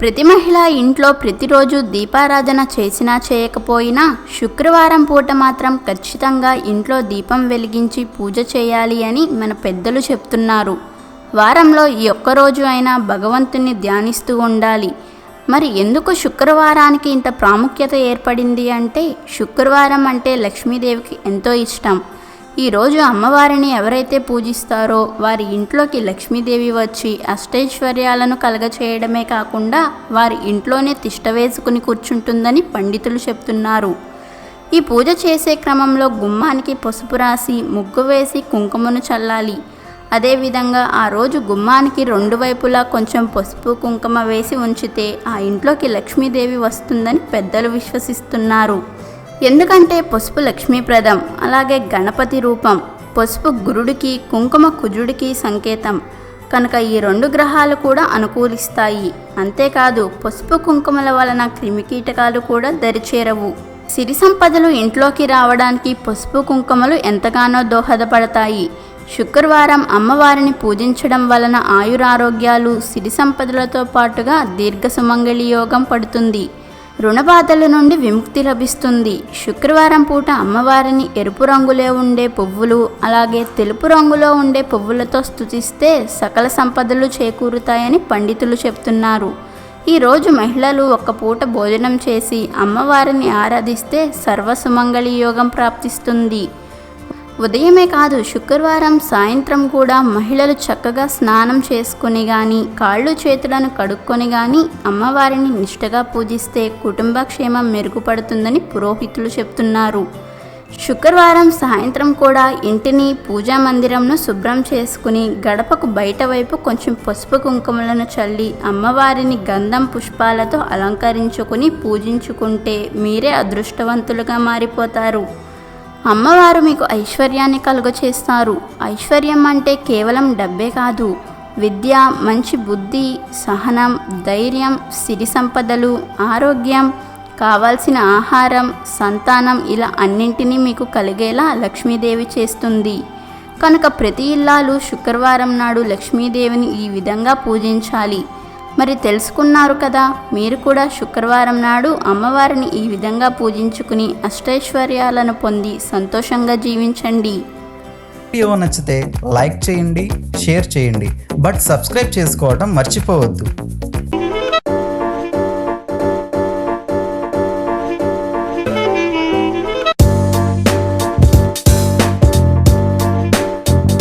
ప్రతి మహిళ ఇంట్లో ప్రతిరోజు దీపారాధన చేసినా చేయకపోయినా శుక్రవారం పూట మాత్రం ఖచ్చితంగా ఇంట్లో దీపం వెలిగించి పూజ చేయాలి అని మన పెద్దలు చెప్తున్నారు. వారంలో ఈ ఒక్కరోజు అయినా భగవంతుని ధ్యానిస్తూ ఉండాలి. మరి ఎందుకు శుక్రవారానికి ఇంత ప్రాముఖ్యత ఏర్పడింది అంటే శుక్రవారం అంటే లక్ష్మీదేవికి ఎంతో ఇష్టం. ఈరోజు అమ్మవారిని ఎవరైతే పూజిస్తారో వారి ఇంట్లోకి లక్ష్మీదేవి వచ్చి అష్టైశ్వర్యాలను కలగచేయడమే కాకుండా వారి ఇంట్లోనే తిష్ట వేసుకుని కూర్చుంటుందని పండితులు చెప్తున్నారు. ఈ పూజ చేసే క్రమంలో గుమ్మానికి పసుపు రాసి ముగ్గు వేసి కుంకుమను చల్లాలి. అదేవిధంగా ఆ రోజు గుమ్మానికి రెండు వైపులా కొంచెం పసుపు కుంకుమ వేసి ఉంచితే ఆ ఇంట్లోకి లక్ష్మీదేవి వస్తుందని పెద్దలు విశ్వసిస్తున్నారు. ఎందుకంటే పసుపు లక్ష్మీప్రదం అలాగే గణపతి రూపం పసుపు గురుడికి కుంకుమ కుజుడికి సంకేతం. కనుక ఈ రెండు గ్రహాలు కూడా అనుకూలిస్తాయి. అంతేకాదు పసుపు కుంకుమల వలన క్రిమికీటకాలు కూడా దరిచేరవు. సిరి సంపదలు ఇంట్లోకి రావడానికి పసుపు కుంకుమలు ఎంతగానో దోహదపడతాయి. శుక్రవారం అమ్మవారిని పూజించడం వలన ఆయురారోగ్యాలు సిరి సంపదలతో పాటుగా దీర్ఘ సుమంగళి యోగం పడుతుంది. రుణబాధల నుండి విముక్తి లభిస్తుంది. శుక్రవారం పూట అమ్మవారిని ఎరుపు రంగులో ఉండే పువ్వులు అలాగే తెలుపు రంగులో ఉండే పువ్వులతో స్తుతిస్తే సకల సంపదలు చేకూరుతాయని పండితులు చెప్తున్నారు. ఈరోజు మహిళలు ఒక్క పూట భోజనం చేసి అమ్మవారిని ఆరాధిస్తే సర్వసుమంగళి యోగం ప్రాప్తిస్తుంది. ఉదయమే కాదు శుక్రవారం సాయంత్రం కూడా మహిళలు చక్కగా స్నానం చేసుకుని కానీ కాళ్ళు చేతులను కడుక్కొని కానీ అమ్మవారిని నిష్టగా పూజిస్తే కుటుంబ క్షేమం మెరుగుపడుతుందని పురోహితులు చెప్తున్నారు. శుక్రవారం సాయంత్రం కూడా ఇంటిని పూజా మందిరంను శుభ్రం చేసుకుని గడపకు బయట వైపు కొంచెం పసుపు కుంకుమలను చల్లి అమ్మవారిని గంధం పుష్పాలతో అలంకరించుకుని పూజించుకుంటే మీరే అదృష్టవంతులుగా మారిపోతారు. అమ్మవారు మీకు ఐశ్వర్యాన్ని కలుగచేస్తారు. ఐశ్వర్యం అంటే కేవలం డబ్బే కాదు. విద్య మంచి బుద్ధి సహనం ధైర్యం సిరి సంపదలు ఆరోగ్యం కావాల్సిన ఆహారం సంతానం ఇలా అన్నింటినీ మీకు కలిగేలా లక్ష్మీదేవి చేస్తుంది. కనుక ప్రతి ఇల్లాలు శుక్రవారం నాడు లక్ష్మీదేవిని ఈ విధంగా పూజించాలి. మరి తెలుసుకున్నారు కదా మీరు కూడా శుక్రవారం నాడు అమ్మవారిని ఈ విధంగా పూజించుకుని అష్టైశ్వర్యాలను పొంది సంతోషంగా జీవించండి. వీడియో నచ్చితే లైక్ చేయండి షేర్ చేయండి. బట్ సబ్స్క్రైబ్ చేసుకోవడం మర్చిపోవద్దు.